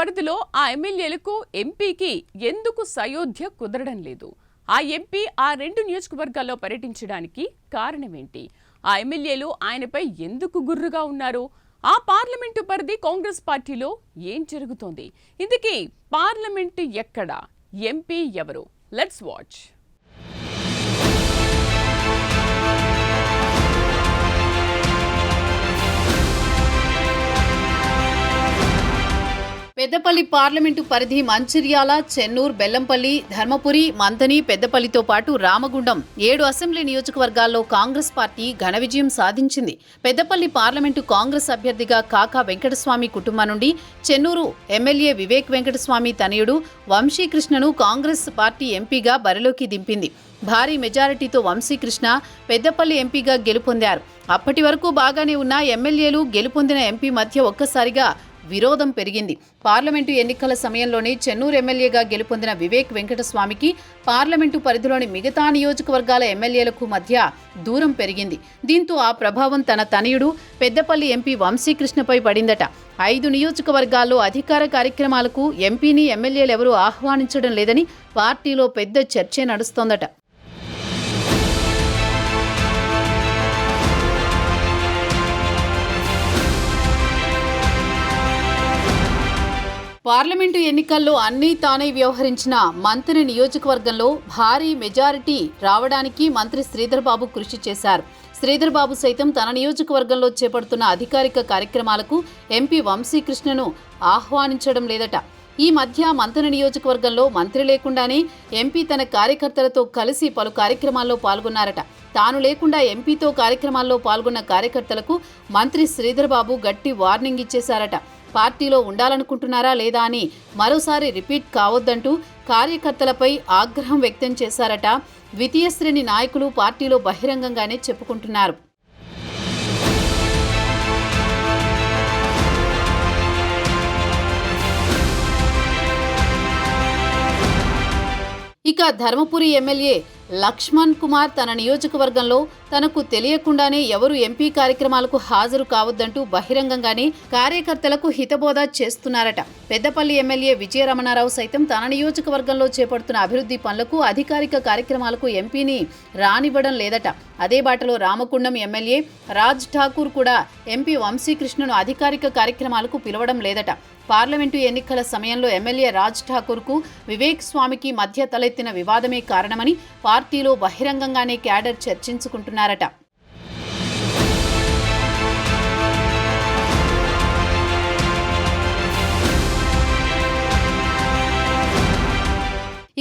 పరిధిలో ఆ ఎమ్మెల్యేలకు ఎంపీకి ఎందుకు సయోధ్య కుదరడం లేదు? ఆ ఎంపీ ఆ రెండు నియోజకవర్గాల్లో పర్యటించడానికి కారణమేంటి? ఆ ఎమ్మెల్యేలు ఆయనపై ఎందుకు గుర్రుగా ఉన్నారు? ఆ పార్లమెంటు పరిధి కాంగ్రెస్ పార్టీలో ఏం జరుగుతోంది? ఇందుకీ పార్లమెంటు ఎక్కడ? ఎంపీ ఎవరు? Let's watch. పెద్దపల్లి పార్లమెంటు పరిధి మంచిర్యాల చెన్నూరు బెల్లంపల్లి ధర్మపురి మంథని పెద్దపల్లితో పాటు రామగుండం ఏడు అసెంబ్లీ నియోజకవర్గాల్లో కాంగ్రెస్ పార్టీ ఘన విజయం సాధించింది. పెద్దపల్లి పార్లమెంటు కాంగ్రెస్ అభ్యర్థిగా కాకా వెంకటస్వామి కుటుంబం నుండి చెన్నూరు ఎమ్మెల్యే వివేక్ వెంకటస్వామి తనయుడు వంశీకృష్ణను కాంగ్రెస్ పార్టీ ఎంపీగా బరిలోకి దింపింది. భారీ మెజారిటీతో వంశీకృష్ణ పెద్దపల్లి ఎంపీగా గెలుపొందారు. అప్పటి వరకు బాగానే ఉన్న ఎమ్మెల్యేలు గెలుపొందిన ఎంపీ మధ్య ఒక్కసారిగా విరోధం పెరిగింది. పార్లమెంటు ఎన్నికల సమయంలోనే చెన్నూరు ఎమ్మెల్యేగా గెలుపొందిన వివేక్ వెంకటస్వామికి పార్లమెంటు పరిధిలోని మిగతా నియోజకవర్గాల ఎమ్మెల్యేలకు మధ్య దూరం పెరిగింది. దీంతో ఆ ప్రభావం తన తనయుడు పెద్దపల్లి ఎంపీ వంశీకృష్ణపై పడిందట. ఐదు నియోజకవర్గాల్లో అధికార కార్యక్రమాలకు ఎంపీని ఎమ్మెల్యేలు ఎవరూ ఆహ్వానించడం లేదని పార్టీలో పెద్ద చర్చే నడుస్తోందట. పార్లమెంటు ఎన్నికల్లో అన్నీ తానే వ్యవహరించిన మంత్రి నియోజకవర్గంలో భారీ మెజారిటీ రావడానికి మంత్రి శ్రీధర్బాబు కృషి చేశారు. శ్రీధర్బాబు సైతం తన నియోజకవర్గంలో చేపడుతున్న అధికారిక కార్యక్రమాలకు ఎంపీ వంశీకృష్ణను ఆహ్వానించడం లేదట. ఈ మధ్య మంత్రి నియోజకవర్గంలో మంత్రి లేకుండానే ఎంపీ తన కార్యకర్తలతో కలిసి పలు కార్యక్రమాల్లో పాల్గొన్నారట. తాను లేకుండా ఎంపీతో కార్యక్రమాల్లో పాల్గొన్న కార్యకర్తలకు మంత్రి శ్రీధర్బాబు గట్టి వార్నింగ్ ఇచ్చేశారట. పార్టీలో ఉండాలనుకుంటున్నారా లేదా అని మరోసారి రిపీట్ కావద్దంటూ కార్యకర్తలపై ఆగ్రహం వ్యక్తం చేశారట ద్వితీయ శ్రేణి నాయకులు పార్టీలో బహిరంగంగానే చెప్పుకుంటున్నారు. ఇక ధర్మపురి ఎమ్మెల్యే లక్ష్మణ్ కుమార్ తన నియోజకవర్గంలో తనకు తెలియకుండానే ఎవరు ఎంపీ కార్యక్రమాలకు హాజరు కావద్దంటూ బహిరంగంగానే కార్యకర్తలకు హితబోధ చేస్తున్నారట. పెద్దపల్లి ఎమ్మెల్యే విజయరమణారావు సైతం తన నియోజకవర్గంలో చేపడుతున్న అభివృద్ధి పనులకు అధికారిక కార్యక్రమాలకు ఎంపీని రానివ్వడం లేదట. అదే బాటలో రామకుండం ఎమ్మెల్యే రాజ్ ఠాకూర్ కూడా ఎంపీ వంశీకృష్ణను అధికారిక కార్యక్రమాలకు పిలవడం లేదట. పార్లమెంటు ఎన్నికల సమయంలో ఎమ్మెల్యే రాజ్ ఠాకూర్కు వివేక్ స్వామికి మధ్య తలెత్తిన వివాదమే కారణమని పార్ పార్టీలో బహిరంగంగానే క్యాడర్ చర్చించుకుంటున్నారట.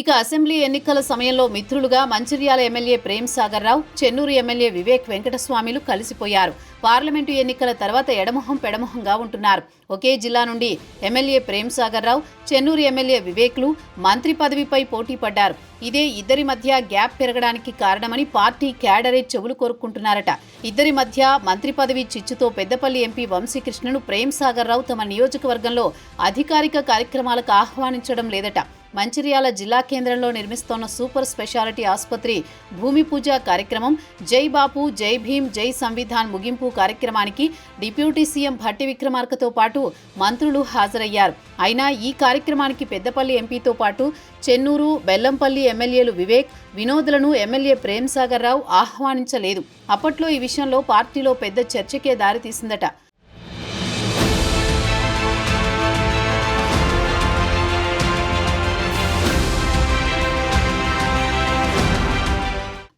ఇక అసెంబ్లీ ఎన్నికల సమయంలో మిత్రులుగా మంచిర్యాల ఎమ్మెల్యే ప్రేమ్ సాగర్ రావు చెన్నూరు ఎమ్మెల్యే వివేక్ వెంకటస్వామిలు కలిసిపోయారు. పార్లమెంటు ఎన్నికల తర్వాత ఎడమొహం పెడమొహంగా ఉంటున్నారు. ఒకే జిల్లా నుండి ఎమ్మెల్యే ప్రేమ్ సాగర్ రావు చెన్నూరు ఎమ్మెల్యే వివేక్లు మంత్రి పదవిపై పోటీ పడ్డారు. ఇదే ఇద్దరి మధ్య గ్యాప్ పెరగడానికి కారణమని పార్టీ క్యాడరే చెవులు కోరుకుంటున్నారట. ఇద్దరి మధ్య మంత్రి పదవి చిచ్చుతో పెద్దపల్లి ఎంపీ వంశీకృష్ణను ప్రేమ్ సాగర్ రావు తమ నియోజకవర్గంలో అధికారిక కార్యక్రమాలకు ఆహ్వానించడం లేదట. మంచిర్యాల జిల్లా కేంద్రంలో నిర్మిస్తోన్న సూపర్ స్పెషాలిటీ ఆసుపత్రి భూమి పూజ కార్యక్రమం జై బాపు జై భీం జై సంవిధాన్ ముగింపు కార్యక్రమానికి డిప్యూటీ సీఎం భట్టి విక్రమార్కతో పాటు మంత్రులు హాజరయ్యారు. అయినా ఈ కార్యక్రమానికి పెద్దపల్లి ఎంపీతో పాటు చెన్నూరు బెల్లంపల్లి ఎమ్మెల్యేలు వివేక్ వినోద్లను ఎమ్మెల్యే ప్రేమ్ సాగర్ రావు ఆహ్వానించలేదు. అప్పట్లో ఈ విషయంలో పార్టీలో పెద్ద చర్చకే దారితీసిందట.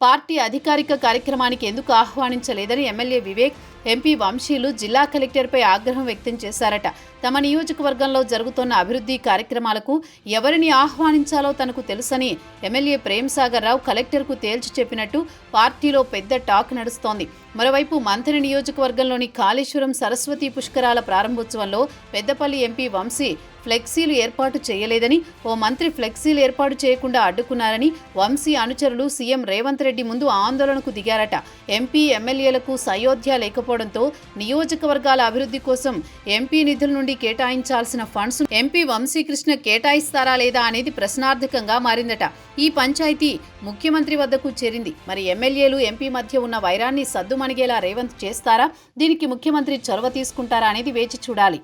పార్టీ అధికారిక కార్యక్రమానికి ఎందుకు ఆహ్వానించలేదని ఎమ్మెల్యే వివేక్ ఎంపీ వంశీలు జిల్లా కలెక్టర్పై ఆగ్రహం వ్యక్తం చేశారట. తమ నియోజకవర్గంలో జరుగుతున్న అభివృద్ధి కార్యక్రమాలకు ఎవరిని ఆహ్వానించాలో తనకు తెలుసని ఎమ్మెల్యే ప్రేమ్ సాగర్ రావు కలెక్టర్కు తేల్చి చెప్పినట్టు పార్టీలో పెద్ద టాక్ నడుస్తోంది. మరోవైపు మంత్రి నియోజకవర్గంలోని కాళేశ్వరం సరస్వతి పుష్కరాల ప్రారంభోత్సవంలో పెద్దపల్లి ఎంపీ వంశీ ఫ్లెక్సీలు ఏర్పాటు చేయలేదని ఓ మంత్రి ఫ్లెక్సీలు ఏర్పాటు చేయకుండా అడ్డుకున్నారని వంశీ అనుచరులు సీఎం రేవంత్ రెడ్డి ముందు ఆందోళనకు దిగారట. ఎంపీ ఎమ్మెల్యేలకు సయోధ్య లేకపోవడంతో నియోజకవర్గాల అభివృద్ధి కోసం ఎంపీ నిధుల నుండి కేటాయించాల్సిన ఫండ్స్ ఎంపీ వంశీకృష్ణ కేటాయిస్తారా లేదా అనేది ప్రశ్నార్థకంగా మారిందట. ఈ పంచాయతీ ముఖ్యమంత్రి వద్దకు చేరింది. మరి ఎమ్మెల్యేలు ఎంపీ మధ్య ఉన్న వైరాన్ని సద్దుమణిగేలా రేవంత్ చేస్తారా? దీనికి ముఖ్యమంత్రి చొరవ తీసుకుంటారా అనేది వేచి చూడాలి.